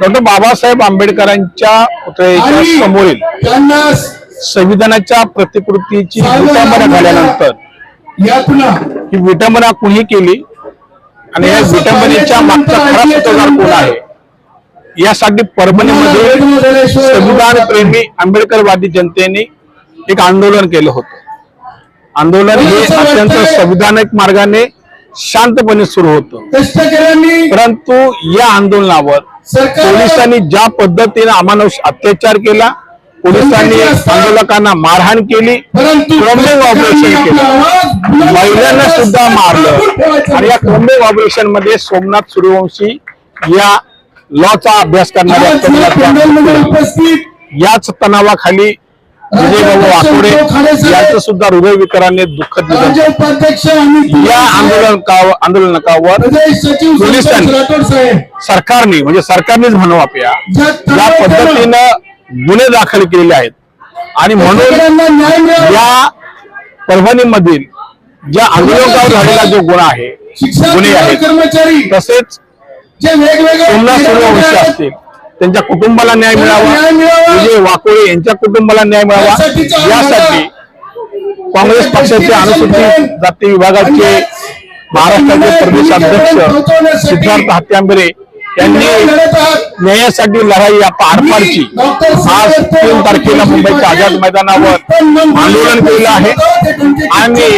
Doctor Babasaheb आंबेडकरांच्या पुतळ्याच्या समोरील संविधानाच्या प्रतिकृतीची विटंबना झाल्यानंतर ही विटंबना कुणी केली? आणि या विटंबनेच्या मागचा खरा सूत्रधार कोण आहे? यासाठी परभणीमध्ये संविधान प्रेमी आंबेडकरवादी जनतेने एक आंदोलन केलं होतं. आंदोलन हे अत्यंत संविधानिक मार्गाने शांतपणे सुरू होतं. परंतु या आंदोलनावर पोलिसांनी ज्या पद्धतीने अमानुष अत्याचार केला पोलिसांनी आंदोलकांना मारहाण केली क्रॉम्बिंग ऑपरेशन केलं. महिलांना सुद्धा मारलं. आणि या क्रॉम्बिंग ऑपरेशनमध्ये सोमनाथ सूर्यवंशी या लॉचा अभ्यास करणाऱ्या याच तणावाखाली यांचं सुद्धा झालं. उपाध्यक्ष अमित या पोलिसांनी- राठोड साहेब. सरकारने म्हणजे सरकारनेच म्हणू आपल्या. ज्या या पद्धतीनं गुन्हे दाखल केलेले आहेत. आणि म्हणून या परभणीमधील ज्या आंदोलकावर झालेला जो गुन्हा आहे गुन्हे आहेत कर्मचारी. तसेच जे वेगवेगळे सोमनाथ सूर्यवंशी असतील त्यांच्या कुटुंबाला न्याय मिळावा. विजय वाकोळे यांच्या कुटुंबाला न्याय मिळावा. यासाठी काँग्रेस पक्षाचे अनुसूचित जाती विभागाचे महाराष्ट्राचे प्रदेश अध्यक्ष सिद्धार्थ हत्यांबरे यांनी न्यायासाठी लढाई आता आरपारची आज तीन तारखेला मुंबईच्या आझाद मैदानावर आंदोलन केलेलं आहे. आणि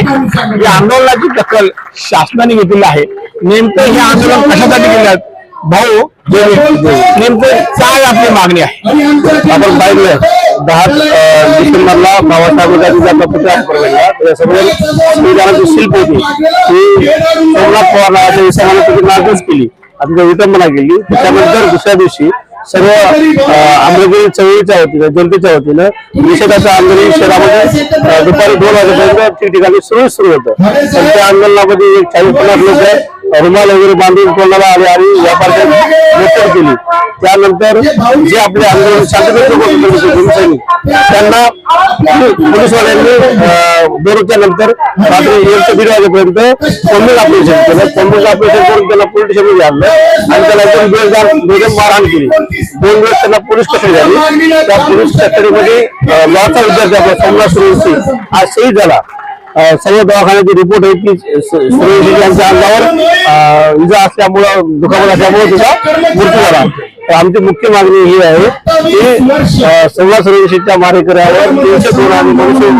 या आंदोलनाची दखल शासनाने घेतलेली आहे. नेमकं हे आंदोलन कशासाठी केलं? भाऊ नेमकं काय आपली मागणी आहे? आपण पाहिलं दहा डिसेंबरला बाबासाहेब गांधीचा पुतळा प्रवेशला त्याच्यासमोर संविधानाची शिल्प होती. ती सोमनाथ पवार नावाच्या विषयाने केली. आणि विटंबना केली. त्याच्यानंतर दुसऱ्या दिवशी सर्व अं, आंबेडकरी चळवळीच्या वतीनं जनतेच्या वतीनं निषेधाचं आंदोलन शहरामध्ये दुपारी दोन वाजेपर्यंत ठिकठिकाणी सुरू सुरू होतं. त्या आंदोलनामध्ये एक चाळीस पन्नास लोक रुमाल वगैरे बांधून कोणाला आले आणि व्यापाऱ्यांनी मोटर केली. त्यानंतर जे आपले आंदोलन शांततेत त्यांना पोलिसवाल्यांनी दोनच्या नंतर रात्री एक ते दीड वाजेपर्यंत कोंबडी ऑपरेशन केलं. कोंबडी ऑपरेशन करून त्यांना पोलीस स्टेशनमध्ये आणलं आणि त्याला एकदम बेजार बेदम मारहाण केली. दोन दिवस त्यांना पोलीस कस्टडी झाली त्या पोलीस कस्टडीमध्ये लॉचा विद्यार्थी आपला सोमनाथ सूर्यवंशी आज शहीद झाला. सर्व दवाखान्याची रिपोर्ट आहे की सूर्यवंशी यांच्या अंगावर इजा असल्यामुळं दुखापत असल्यामुळे सुद्धा मृत्यू झाला. तर आमची मुख्य मागणी ही आहे की सव्वा सोमनाथ सूर्यवंशीच्या मारेकऱ्यावर तीनशे दोन आणि दोनशे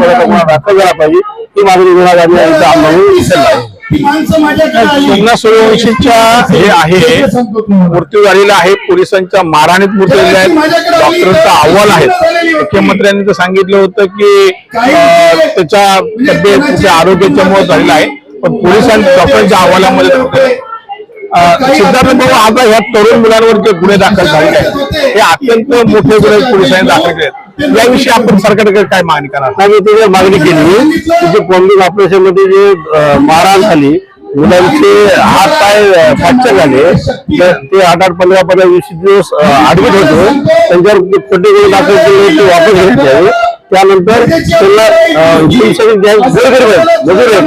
दाखल झाला पाहिजे. ही मागणी गुन्हेगारी यांचा आंदोलन ही. सोमनाथ सूर्यवंशीच्या हे आहे मृत्यू झालेला आहे पोलिसांच्या मारहाणीत मृत्यू झालेला आहे. डॉक्टरांचा अहवाल आहे. मुख्यमंत्र्यांनी तर सांगितलं होतं की अं, त्याच्या तब्येत त्याच्या आरोग्याच्यामुळे झालेला आहे. पण पोलिसांनी डॉक्टरांच्या अहवालामध्ये सिद्धार्थ भाऊ आता ह्या तरुण मुलांवर जे गुन्हे दाखल झालेले आहेत हे अत्यंत मोठे गुन्हे पोलिसांनी दाखल केले आहेत याविषयी आपण सरकारकडे काय मागणी करणार? आम्ही तिथे मागणी केली. की जे ऑपरेशनमध्ये जे मारहाण झाली मुलांचे हात पाय फ्रॅक्चर झाले. तर ते आठ आठ पंधरा पंधरा वीस दिवस ऍडमिट होते. त्यांच्यावर खोटे गुन्हे दाखल केले ते वापस घेतले. त्यानंतर त्यांना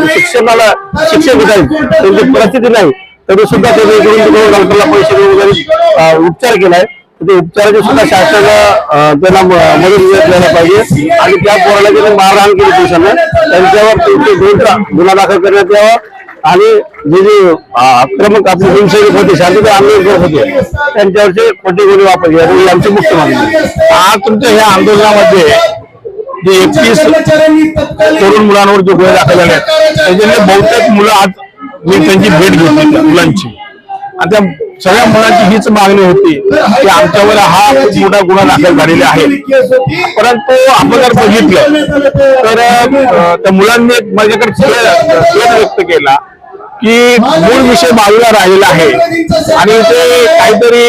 शिक्षणाला शिक्षण आहेत. त्यांची परिस्थिती नाही. तरी सुद्धा त्यांनी इकडून म्हणजे डॉक्टरला पैसे देऊन वगैरे, उपचार केलाय. तर ते उपचाराची सुद्धा शासनाला त्यांना मदत द्यायला पाहिजे. आणि त्या पोराला त्यांनी मारहाण केली पोलिसांना त्यांच्यावर त्यांचे गुन्हा गुन्हा दाखल करण्यात यावा. आणि जे जे आक्रमक आपले हिंसक होते शांतता आंदोलन करत होते त्यांच्यावरचे खोटे गुन्हे वापरले घ्यावे ही आमची मुख्य मागणी आज तुमच्या ह्या आंदोलनामध्ये जे एकतीस तरुण मुलांवर जो गुन्हे दाखल झाले आहेत बहुतेक मुलं आज मी त्यांची भेट घेतली त्या मुलांची. आणि त्या सगळ्या मुलांची हीच मागणी होती की आमच्यावर हा मोठा गुन्हा दाखल झालेला आहे. परंतु आपण जर बघितलं तर त्या मुलांनी माझ्याकडे खेळ व्यक्त केला. की मूळ विषय बाजूला राहिलेला आहे. आणि ते काहीतरी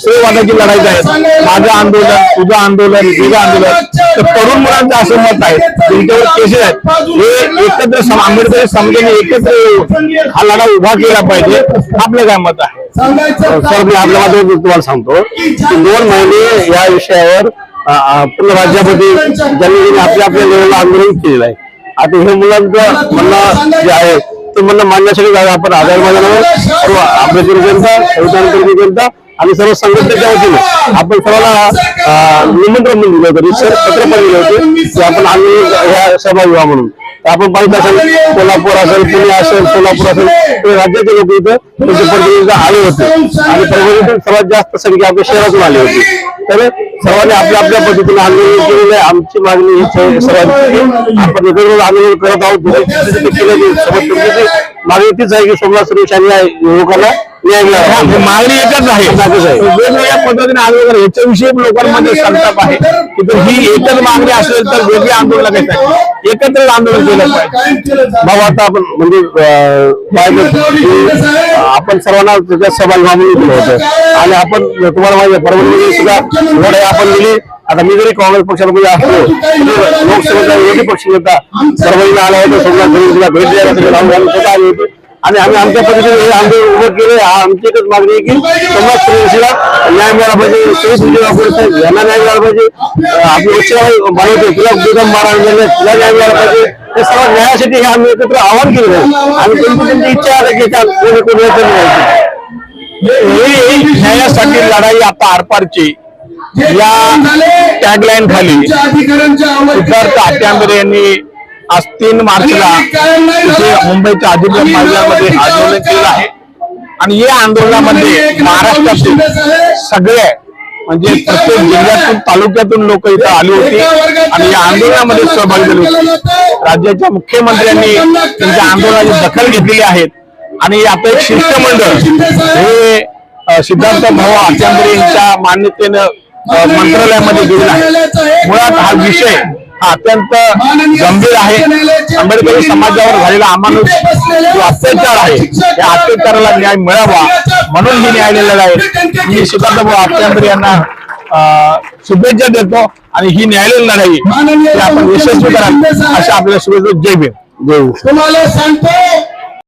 श्रेयवादाची लढाई आहे. माझं आंदोलन तुझं आंदोलन तुझं आंदोलन. तर तरुण मुलांचं असं मत आहे. त्यांच्यावर केसेस आहेत. हे एकत्र आंबेडकरी समाजाने एकत्र येऊन हा लढा उभा केला पाहिजे. आपलं काय मत आहे? सर मी आपल्या माध्यमातून तुम्हाला सांगतो. की दोन महिने या विषयावर पूर्ण राज्यामध्ये ज्यांनी आपल्या आपल्या लेवलला आंदोलन केलेलं आहे. आता हे मुलांचं म्हणणं जे आहे ते म्हणणं मांडण्यासाठी जाऊया आपण आधार मैदानावर सर्व जनता संविधानकर्मी जनता आणि सर्व संघटनेच्या वतीने आपण सर्वांना निमंत्रण दिलं होतं. रिसर पत्र पण दिले होते की आपण आम्ही ह्या सहभागी व्हा म्हणून. आपण पाहिजे असेल कोल्हापूर असेल पुणे असेल सोलापूर असेल ते राज्याचे लोक इथं त्यांचे प्रतिनिधी आले होते. आणि परभणीतून सर्वात जास्त संख्या आपल्या शहरातून आली होती. तर सर्वांनी आपल्या आपल्या पद्धतीने आंदोलन केलेलं आहे. आमची मागणी ही सर्व- सर्वांची. आपण वेगवेगळं आंदोलन करत आहोत. मागणी तीच आहे की सोमनाथ आणि या युवकांना मागणी एकच आहे एकच आहे. वेगवेगळ्या पद्धतीने आंदोलन याच्याविषयी लोकांमध्ये संताप आहे की जर ही एकच मागणी असेल तर वेगळी आंदोलन आहेत एकत्र आंदोलन केलं पाहिजे. भाऊ आता आपण म्हणजे आपण सर्वांना त्याच्यात सहभागी केलं होतं आणि आपण तुम्हाला माहिती परभणीमध्ये सुद्धा लढाई आपण दिली आता मी जरी काँग्रेस पक्षामध्ये असलो लोकसभेचा विरोधी पक्ष नेता परभणीला आला होता सोमनाथ सुरेशला भेट द्यायला राहुल गांधी स्वतः आले होते आणि आम्ही आमच्या पद्धतीने हे आंदोलन उभं केलं. आमची एकच मागणी आहे की सोमनाथ सुरेशला न्याय मिळाला पाहिजे. विजय वाघोरे साहेब यांना न्याय मिळाला पाहिजे. आपली उच्चराई बनवते तिला बेदम झाले तिला न्याय मिळाला पाहिजे. ते सर्व न्यायासाठी हे आम्ही एकत्र आवाहन केलं आहे. आणि त्यांची त्यांची इच्छा आहे की त्या कोणी कोणी. ही न्यायासाठी लढाई आता आरपारची. या टॅगलाईन खाली. सिद्धार्थ आत्यांबरे यांनी आज तीन मार्चला इथे मुंबईच्या अधिकृत मार्गामध्ये आंदोलन केलं आहे. आणि या आंदोलनामध्ये महाराष्ट्रातील सगळे म्हणजे प्रत्येक जिल्ह्यातून तालुक्यातून लोक इथं आली होती. आणि या आंदोलनामध्ये सहभागी झाले होते. राज्याच्या मुख्यमंत्र्यांनी त्यांच्या आंदोलनाची दखल घेतलेली आहेत आणि आता एक शिष्टमंडळ हे सिद्धार्थ भाऊ आत्यांबरे यांच्या मान्यतेनं मंत्रालयामध्ये गेलेला आहे. मुळात हा विषय हा अत्यंत गंभीर आहे. आंबेडकरी समाजावर झालेला अमानुष जो अत्याचार आहे या अत्याचाराला न्याय मिळावा म्हणून ही न्यायालयाला आहे. मी सिद्धार्थ भाऊ आत्यांबरे यांना शुभेच्छा देतो आणि ही न्यायालयीन लढाई आपण यशस्वी कराल अशा आपल्याला शुभेच्छा जय भीम. जय हिंद. तुम्हाला सांगतो